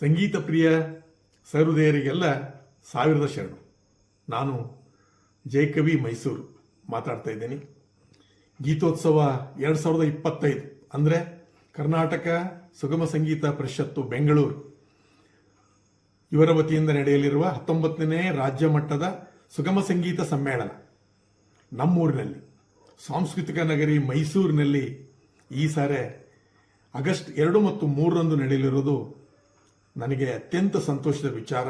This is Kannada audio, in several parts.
ಸಂಗೀತ ಪ್ರಿಯ ಸಹೃದಯರಿಗೆಲ್ಲ ಸಾವಿರದ ಶರಣು. ನಾನು ಜಯಕವಿ ಮೈಸೂರು ಮಾತಾಡ್ತಾ ಇದ್ದೀನಿ. ಗೀತೋತ್ಸವ ಎರಡು ಸಾವಿರದ ಇಪ್ಪತ್ತೈದು ಅಂದರೆ ಕರ್ನಾಟಕ ಸುಗಮ ಸಂಗೀತ ಪರಿಷತ್ತು ಬೆಂಗಳೂರು. ಇವರ ವತಿಯಿಂದ ನಡೆಯಲಿರುವ ಹತ್ತೊಂಬತ್ತನೇ ರಾಜ್ಯ ಮಟ್ಟದ ಸುಗಮ ಸಂಗೀತ ಸಮ್ಮೇಳನ. ನಮ್ಮೂರಿನಲ್ಲಿ, ಸಾಂಸ್ಕೃತಿಕ ನಗರಿ ಮೈಸೂರಿನಲ್ಲಿ ಈ ಸಾರೆ ಆಗಸ್ಟ್ ಎರಡು ಮತ್ತು ಮೂರರಂದು ನಡೆಯಲಿರೋದು ನನಗೆ ಅತ್ಯಂತ ಸಂತೋಷದ ವಿಚಾರ,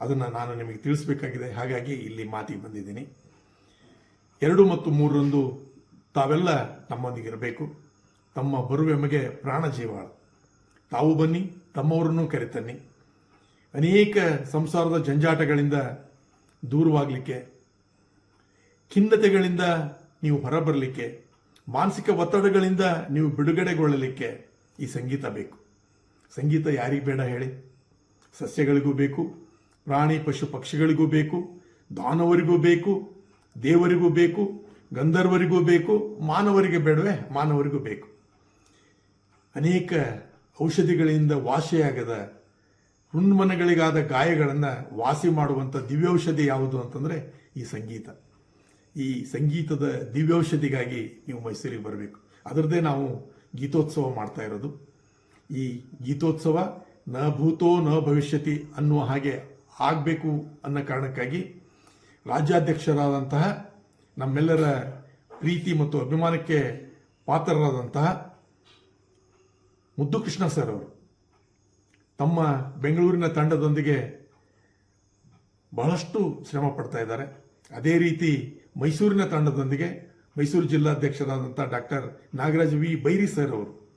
ಅದನ್ನು ನಾನು ನಿಮಗೆ ತಿಳಿಸಬೇಕಾಗಿದೆ. ಹಾಗಾಗಿ ಇಲ್ಲಿ ಮಾತಿಗೆ ಬಂದಿದ್ದೀನಿ. ಎರಡು ಮತ್ತು ಮೂರರಂದು ತಾವೆಲ್ಲ ನಮ್ಮೊಂದಿಗಿರಬೇಕು ತಮ್ಮ ಬರುವೆಮಗೆ ಪ್ರಾಣ ಜೀವಾಳ ತಾವು ಬನ್ನಿ, ತಮ್ಮವರನ್ನು ಕರೆತನ್ನಿ. ಅನೇಕ ಸಂಸಾರದ ಜಂಜಾಟಗಳಿಂದ ದೂರವಾಗಲಿಕ್ಕೆ, ಖಿನ್ನತೆಗಳಿಂದ ನೀವು ಹೊರಬರಲಿಕ್ಕೆ, ಮಾನಸಿಕ ಒತ್ತಡಗಳಿಂದ ನೀವು ಬಿಡುಗಡೆಗೊಳ್ಳಲಿಕ್ಕೆ ಈ ಸಂಗೀತ ಬೇಕು. ಸಂಗೀತ ಯಾರಿಗೆ ಬೇಡ ಹೇಳಿ. ಸಸ್ಯಗಳಿಗೂ ಬೇಕು, ಪ್ರಾಣಿ, ಪಶು, ಪಕ್ಷಿಗಳಿಗೂ ಬೇಕು, ದಾನವರಿಗೂ ಬೇಕು, ದೇವರಿಗೂ ಬೇಕು, ಗಂಧರ್ವರಿಗೂ ಬೇಕು, ಮಾನವರಿಗೆ ಬೇಡವೇ, ಮಾನವರಿಗೂ ಬೇಕು. ಅನೇಕ ಔಷಧಿಗಳಿಂದ ವಾಸಿಯಾಗದ ಹುಣ್ಮನಗಳಿಗಾದ ಗಾಯಗಳನ್ನು ವಾಸಿ ಮಾಡುವಂಥ ದಿವ್ಯೌಷಧಿ ಯಾವುದು ಅಂತಂದರೆ ಈ ಸಂಗೀತ. ಈ ಸಂಗೀತದ ದಿವ್ಯೌಷಧಿಗಾಗಿ ನೀವು ಮೈಸೂರಿಗೆ ಬರಬೇಕು. ಅದರದ್ದೇ ನಾವು ಗೀತೋತ್ಸವ ಮಾಡ್ತಾ ಇರೋದು. ಈ ಗೀತೋತ್ಸವ ನ ಭೂತೋ ನ ಭವಿಷ್ಯತಿ ಅನ್ನುವ ಹಾಗೆ ಆಗಬೇಕು ಅನ್ನೋ ಕಾರಣಕ್ಕಾಗಿ ರಾಜ್ಯಾಧ್ಯಕ್ಷರಾದಂತಹ ನಮ್ಮೆಲ್ಲರ ಪ್ರೀತಿ ಮತ್ತು ಅಭಿಮಾನಕ್ಕೆ ಪಾತ್ರರಾದಂತಹ ಮುದ್ದು ಕೃಷ್ಣ ಸರ್ ಅವರು ತಮ್ಮ ಬೆಂಗಳೂರಿನ ತಂಡದೊಂದಿಗೆ ಬಹಳಷ್ಟು ಶ್ರಮ ಪಡ್ತಾ ಇದ್ದಾರೆ. ಅದೇ ರೀತಿ ಮೈಸೂರಿನ ತಂಡದೊಂದಿಗೆ Mysuru ಜಿಲ್ಲಾಧ್ಯಕ್ಷರಾದಂಥ doctor Nagaraj V Bairi sir ಅವರು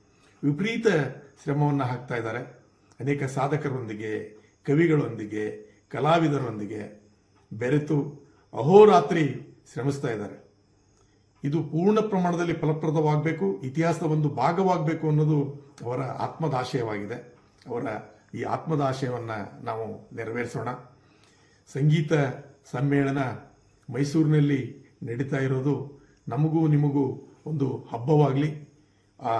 ವಿಪರೀತ ಶ್ರಮವನ್ನು ಹಾಕ್ತಾ ಇದ್ದಾರೆ. ಅನೇಕ ಸಾಧಕರೊಂದಿಗೆ, ಕವಿಗಳೊಂದಿಗೆ, ಕಲಾವಿದರೊಂದಿಗೆ ಬೆರೆತು ಅಹೋರಾತ್ರಿ ಶ್ರಮಿಸ್ತಾ ಇದ್ದಾರೆ. ಇದು ಪೂರ್ಣ ಪ್ರಮಾಣದಲ್ಲಿ ಫಲಪ್ರದವಾಗಬೇಕು, ಇತಿಹಾಸದ ಒಂದು ಭಾಗವಾಗಬೇಕು ಅನ್ನೋದು ಅವರ ಆತ್ಮದ ಆಶಯವಾಗಿದೆ ಅವರ ಈ ಆತ್ಮದ ಆಶಯವನ್ನು ನಾವು ನೆರವೇರಿಸೋಣ. ಸಂಗೀತ ಸಮ್ಮೇಳನ ಮೈಸೂರಿನಲ್ಲಿ ನಡೀತಾ ಇರೋದು ನಮಗೂ ನಿಮಗೂ ಒಂದು ಹಬ್ಬವಾಗಲಿ. ಆ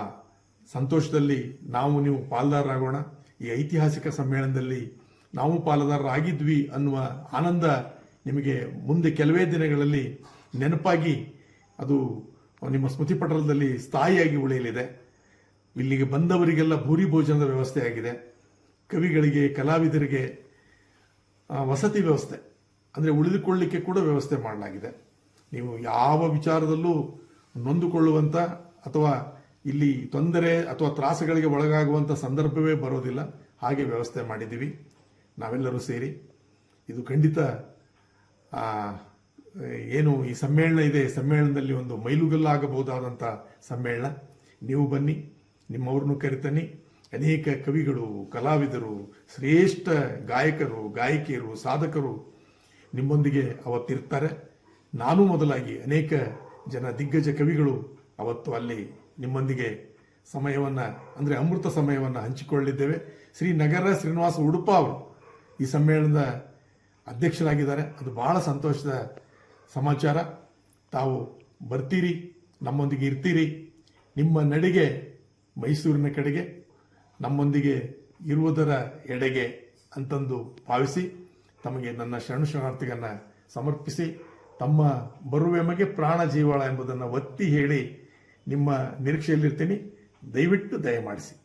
ಸಂತೋಷದಲ್ಲಿ ನಾವು ನೀವು ಪಾಲ್ದಾರರಾಗೋಣ. ಈ ಐತಿಹಾಸಿಕ ಸಮ್ಮೇಳನದಲ್ಲಿ ನಾವು ಪಾಲುದಾರರಾಗಿದ್ವಿ ಅನ್ನುವ ಆನಂದ ನಿಮಗೆ ಮುಂದೆ ಕೆಲವೇ ದಿನಗಳಲ್ಲಿ ನೆನಪಾಗಿ ಅದು ನಿಮ್ಮ ಸ್ಮೃತಿ ಪಟಲದಲ್ಲಿ ಸ್ಥಾಯಿಯಾಗಿ ಉಳಿಯಲಿದೆ. ಇಲ್ಲಿಗೆ ಬಂದವರಿಗೆಲ್ಲ ಭೂರಿ ಭೋಜನದ ವ್ಯವಸ್ಥೆ ಆಗಿದೆ. ಕವಿಗಳಿಗೆ, ಕಲಾವಿದರಿಗೆ ವಸತಿ ವ್ಯವಸ್ಥೆ, ಅಂದರೆ ಉಳಿದುಕೊಳ್ಳಲಿಕ್ಕೆ ಕೂಡ ವ್ಯವಸ್ಥೆ ಮಾಡಲಾಗಿದೆ. ನೀವು ಯಾವ ವಿಚಾರದಲ್ಲೂ ನೊಂದುಕೊಳ್ಳುವಂಥ ಅಥವಾ ಇಲ್ಲಿ ತೊಂದರೆ ಅಥವಾ ತ್ರಾಸಗಳಿಗೆ ಒಳಗಾಗುವಂಥ ಸಂದರ್ಭವೇ ಬರೋದಿಲ್ಲ. ಹಾಗೆ ವ್ಯವಸ್ಥೆ ಮಾಡಿದ್ದೀವಿ. ನಾವೆಲ್ಲರೂ ಸೇರಿ. ಇದು ಖಂಡಿತ ಏನು ಈ ಸಮ್ಮೇಳನ ಇದೆ, ಸಮ್ಮೇಳನದಲ್ಲಿ ಒಂದು ಮೈಲುಗಲ್ಲಾಗಬಹುದಾದಂಥ ಸಮ್ಮೇಳನ. ನೀವು ಬನ್ನಿ, ನಿಮ್ಮವ್ರನ್ನೂ ಕರಿತನಿ ಅನೇಕ ಕವಿಗಳು, ಕಲಾವಿದರು, ಶ್ರೇಷ್ಠ ಗಾಯಕರು, ಗಾಯಕಿಯರು, ಸಾಧಕರು ನಿಮ್ಮೊಂದಿಗೆ ಅವತ್ತಿರ್ತಾರೆ. ನಾನು ಮೊದಲಾಗಿ ಅನೇಕ ಜನ ದಿಗ್ಗಜ ಕವಿಗಳು ಅವತ್ತು ಅಲ್ಲಿ ನಿಮ್ಮೊಂದಿಗೆ ಸಮಯವನ್ನು, ಅಂದರೆ ಅಮೃತ ಸಮಯವನ್ನು ಹಂಚಿಕೊಳ್ಳಿದ್ದೇವೆ ಶ್ರೀ ನಗರ ಶ್ರೀನಿವಾಸ ಉಡುಪ ಅವರು ಈ ಸಮ್ಮೇಳನದ ಅಧ್ಯಕ್ಷರಾಗಿದ್ದಾರೆ. ಅದು ಬಹಳ ಸಂತೋಷದ ಸಮಾಚಾರ. ತಾವು ಬರ್ತೀರಿ, ನಮ್ಮೊಂದಿಗೆ ಇರ್ತೀರಿ. ನಿಮ್ಮ ನಡಿಗೆ ಮೈಸೂರಿನ ಕಡೆಗೆ, ನಮ್ಮೊಂದಿಗೆ ಇರುವುದರ ಎಡೆಗೆ ಅಂತಂದು ಭಾವಿಸಿ, ತಮಗೆ ನನ್ನ ಶರಣು ಶರಣಾರ್ಥಿಗಳನ್ನು ಸಮರ್ಪಿಸಿ, ತಮ್ಮ ಬರುವೆಮಗೆ ಪ್ರಾಣ ಜೀವಾಳ ಎಂಬುದನ್ನು ಒತ್ತಿ ಹೇಳಿ ನಿಮ್ಮ ನಿರೀಕ್ಷೆಯಲ್ಲಿರ್ತೀನಿ. ದಯವಿಟ್ಟು ದಯಮಾಡಿಸಿ.